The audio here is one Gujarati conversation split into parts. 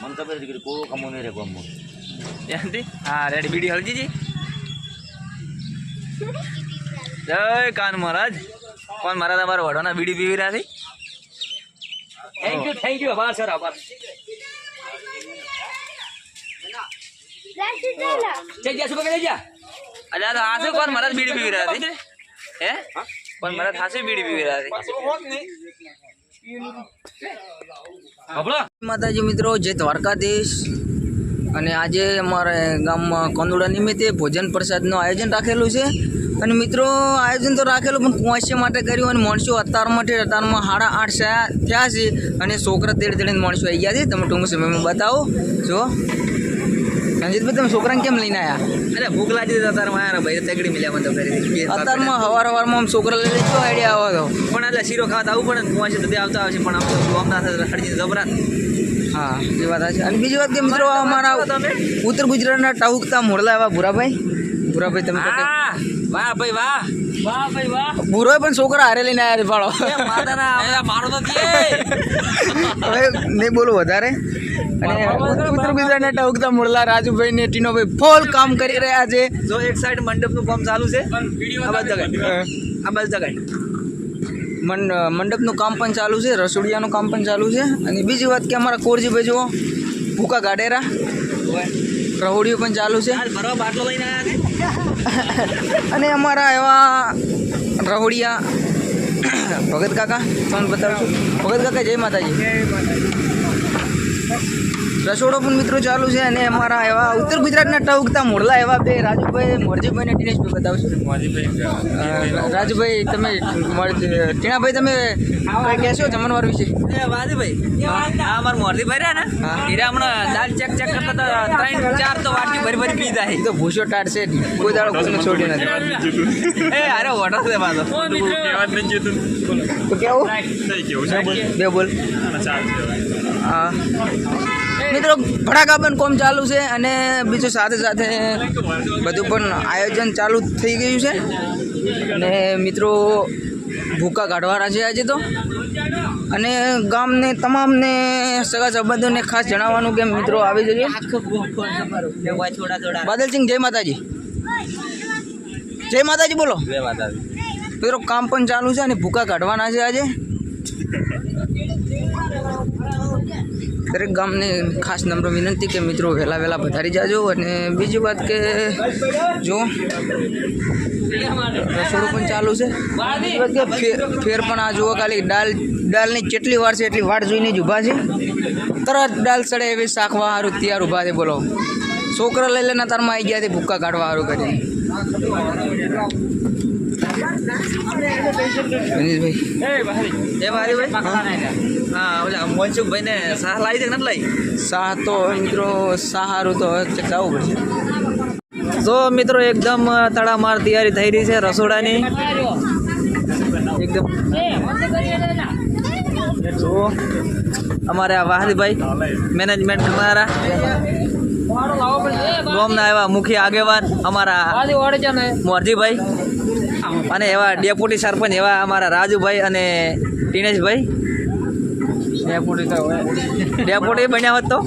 મને ખબર હતી કે કોઈ કમો નહીં રે ગમો ત્યાંથી હા રેડ બીડી હળજીજી જય કાન મહારાજ. કોણ મારા અમારા વડોના બીડી પીવી રહ્યા છે? થેન્ક યુ થેન્ક યુ આભાર સર આભાર. જઈ જા શું કહે જા અલ્યા તો હાસે કોણ મહારાજ બીડી પીવી રહ્યા છે? હે? કોણ મહારાજ હાસે બીડી પીવી રહ્યા માતાજી મિત્રો, જય દ્વારકાધીશ. અને આજે અમારે ગામમાં કંદોડા નિમિત્તે ભોજન પ્રસાદનું આયોજન રાખેલું છે. અને મિત્રો, આયોજન તો રાખેલું, પણ કુંવાસી માટે કર્યું અને માણસો અત્યારમાંથી અત્યારમાં સાડા આઠ થયા છે. અને છોકરા તેડ તેડીને માણસો આવી ગયા છે. તમે ટૂંક સમયમાં બતાવો. જો. રંજીતભાઈ તમે છોકરાને કેમ લઈને આવ્યા અરે ભૂખ લાગી હતી અત્યારમાં આવ્યા ભાઈ તેગડી મિલ્યા મને તો કરી અત્યારમાં હવાર હવારમાં આમ છોકરા લઈ લેજો આઈડિયા આવો તો? પણ એટલે શીરો ખાતા આવું પડે ને કુંવાસી તો આવતા આવશે પણ આમ તો જોમ ના થાય હળજી ગભરાત હા એ વાત છે અને બીજી વાત કે મિત્રો અમારા ઉત્તર ગુજરાતના ટાઉકતા મોરલા એવા ભૂરાભાઈ. ભૂરાભાઈ તમે વાહ ભાઈ વાહ. વાહ ભાઈ વાહ. ભૂરો પણ છોકરા હારે લઈને આવ્યા છે પાડો મારો હવે નહીં બોલું વધારે. અને ઉત્તર ગુજરાતના રાજુભાઈ ને ટીનોભાઈ ફોલ કામ કરી રહ્યા છે. જો એક સાઈડ મંડપનું કામ ચાલુ છે આ બાજુ જગાય. આ બાજુ જગાય. મંડપનું કામ પણ ચાલુ છે રસોડિયાનું કામ પણ ચાલુ છે. અને બીજી વાત કે અમારા કોરજીભાઈ જુઓ ભૂકા ગાડેરા. રહોડીઓ પણ ચાલુ છે. અને અમારા એવા રહોડિયા ભગત કાકા તમને બતાવું છું. ભગત કાકા જય માતાજી. Thank you. રસોડો પણ મિત્રો ચાલુ છે અને અમારા એવા ઉત્તર ગુજરાતના ટવકતા મોડલા એવા બે રાજુભાઈ મોરજીભાઈ ને ટીનેશભાઈ બતાવશો. રાજુભાઈ તમે મોર- ટીણાભાઈ તમે કહેશો જમણવાર વિશે? એ વાદીભાઈ આ અમાર મોરદીભાઈ રહ્યા ને? હીરા હમણાં દાલ ચેક ચેક કરતા ત્રણ ચાર તો વાટકી ભરી ભરી તો ભૂસો ટાટ છે કોઈ દાડો કોઈને છોડી નથી. એ અરે છે કેવું બે બોલ. હા. મિત્રો ફટાકા પણ કોમ ચાલુ છે અને બીજું સાથે સાથે બધું પણ આયોજન ચાલુ થઈ ગયું છે. અને મિત્રો ભૂકા કાઢવાના છે આજે તો. અને ગામને તમામને સગા સંબંધોને ખાસ જણાવવાનું કે મિત્રો આવી જજો. થોડા થોડા. બાદલસિંહ જય માતાજી. જય માતાજી બોલો. જય માતાજી. મિત્રો કામ પણ ચાલુ છે અને ભૂકા કાઢવાના છે આજે. દરેક ગામને ખાસ નમ્ર વિનંતી કે મિત્રો વહેલા વહેલા પધારી જાજો અને બીજી વાત કે જો, રસોડું પણ ચાલુ છે. ફેર પણ આ જુઓ ખાલી દાલ, દાલની જેટલી વાર છે એટલી વાટ જોઈને જ ઊભા છે. તરત દાલ સડે એવી શાખવા સારું તૈયાર ઊભા છે, બોલો. છોકરા લઈ લઈને તારમાં આવી ગયા છે, ભૂક્કા કાઢવા સારું કરીને. મોનસુખભાઈ ને સાહ લાવી દે નથી લાવી? શાહ તો મિત્રો સારું તો જવું પડશે. તો મિત્રો એકદમ તડામાર તૈયારી થઈ રહી છે રસોડાની. એકદમ. તો અમારે આ વાહદભાઈ મેનેજમેન્ટ કરનારા ગોમના આવ્યા મુખ્ય આગેવાન અમારા મોરજીભાઈ. અને એવા ડેપ્યુટી સરપંચ એવા અમારા રાજુભાઈ અને દિનેશભાઈ. ડેપ્યુટી બન્યા હોત તો?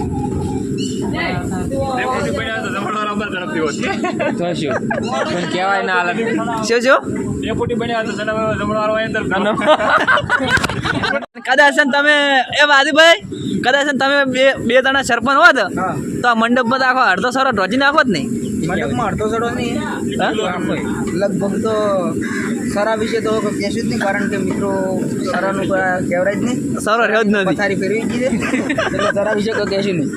કહેવાય ના હાલત શું શું? કદાચ તમે એ વાદીભાઈ કદાચ ને તમે બે બે જણા સરપંચ હોત તો આ મંડપમાં તો આખો અડધો સરો રોજી નાખો જ નહીં? મંડપમાં અડધો સડો નહીં. લગભગ તો સરા વિશે તો કહેશું જ નહીં કારણ કે મિત્રો સરાનું કહેવાય જ નહીં. સરો રહ્યો જ નથી. ફેરવી એટલે સરા વિશે તો કહેશું નહીં.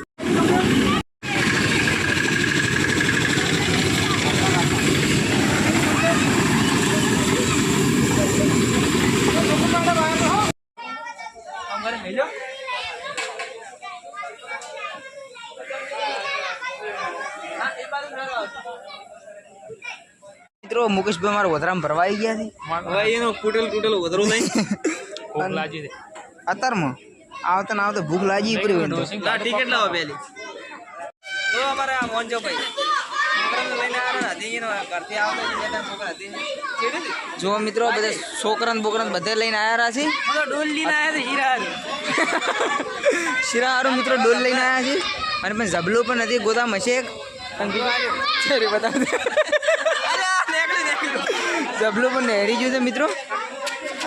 મિત્રો મુકેશભાઈ મારા વધરામાં ભરવાઈ ગયા છે. હવે એનો તૂટેલું તૂટેલું વધરું નહીં. અત્યારમાં આવતા ને આવતા ભૂખ લાગી પડી હોય ટિકિટ લાવો પેલી તો અમારા મોંજો ભાઈ. જો મિત્રો બધા છોકરા બોકરા બધે લઈને આવ્યા છે. ડોલ લઈને આવ્યા હતા, હીરા શિરા મિત્રો ડોલ લઈને આવ્યા છે. અને પણ ઝબલું પણ નથી ગોદામ હશે એક. બતાવ દે. અરે આ નીકળી, નીકળી. ઝબલું પણ નેહરી ગયું છે મિત્રો.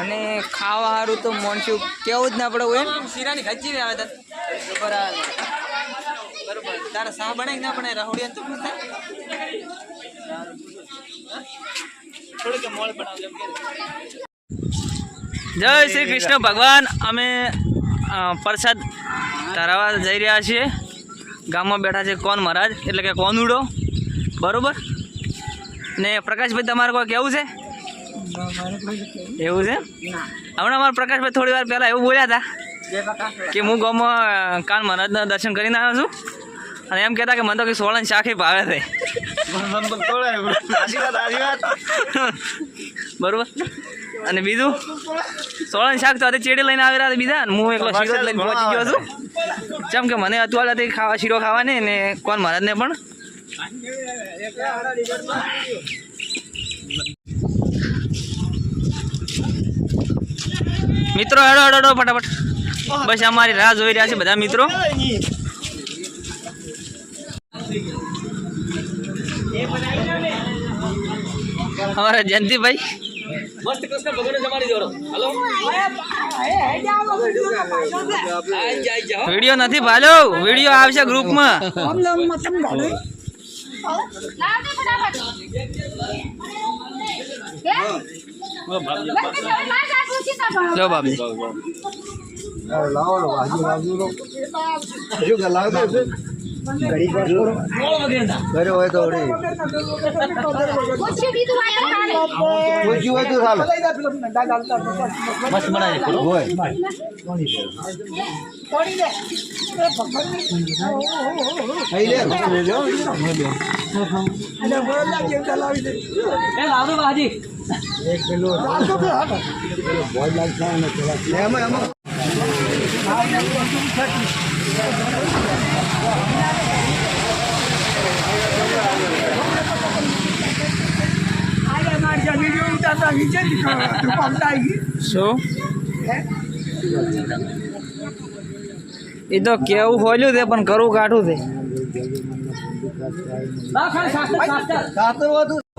અને ખાવા સારું તો મોણશું કેવું જ ના પડે એમ? શીરાની ખચ્ચી આવે બરાબર. બરોબર. તારે શાહ બને ના પણ રાહુડિયા તો પૂછતા થોડુંક મોળ જય શ્રી કૃષ્ણ ભગવાન. અમે પ્રસાદ ધરાવવા જઈ રહ્યા છીએ. ગામમાં બેઠા છે કોણ મહારાજ? એટલે કે કોનુડો બરોબર? ને પ્રકાશભાઈ તમારે કોઈ કેવું છે? એવું છે? હમણાં અમારા પ્રકાશભાઈ થોડી વાર પહેલાં એવું બોલ્યા હતા કે હું ગામમાં કાન મહારાજના દર્શન કરીને આવ્યો છું. અને એમ કહેતા કે મને તો કે સોળન શાખે ભાવે છે. બરોબર? અને બીજું? સોળન શાક તો અત્યારે ચેડી લઈને આવેલા બીજા હું એકલો શીરો લઈને પહોંચી ગયો છું. જેમ કે મને અતુવાળ હતી ખાવા શીરો ખાવાની ને કોણ મહારાજને પણ? મિત્રો હેડો હેડો હેડો ફટાફટ. બસ અમારી રાહ જોઈ રહ્યા છે બધા મિત્રો. અમારા જયંતિભાઈ. મસ્ત કૃષ્ણ ભગવાન તમારી જોડો હલો. વીડિયો નથી ભાલો વીડિયો આવશે ગ્રુપમાં. લાવજો ફટાફટ. લો બાબી ઘરે હોય તો વળી. પૂછ્યું કીધું આયા કાલે પૂછ્યું હોય તો ચાલો. હોય. અહીં લે. એ તો કેવું ખોલ્યું છે પણ કરવું કાઢું છે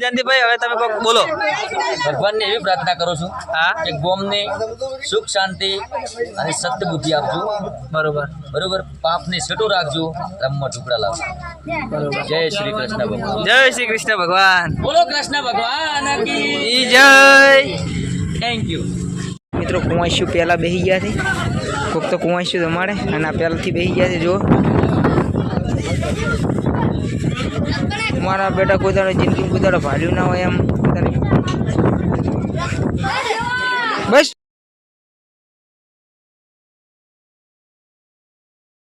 જયંતિભાઈ હવે તમે કોક બોલો. ભગવાનને એવી પ્રાર્થના કરું છું હા? કે ગોમને સુખ શાંતિ અને સત્ય બુદ્ધિ આપજો. બરોબર. બરોબર? પાપને સટો રાખજો રમમાં ટુકડા લાવજો. જય શ્રી કૃષ્ણ ભગવાન. જય શ્રી કૃષ્ણ ભગવાન. બોલો કૃષ્ણ ભગવાન જય. થેન્ક યુ મિત્રો કુંવાસ્યુ પહેલાં બેસી ગયા છે. કોક તો તમારે અને આ પહેલાંથી બેસી ગયા છે, જુઓ. મારા બેટા કોઈ તારે જિંદગી કોઈ તારે ભાડ્યું ના હોય એમ. બસ.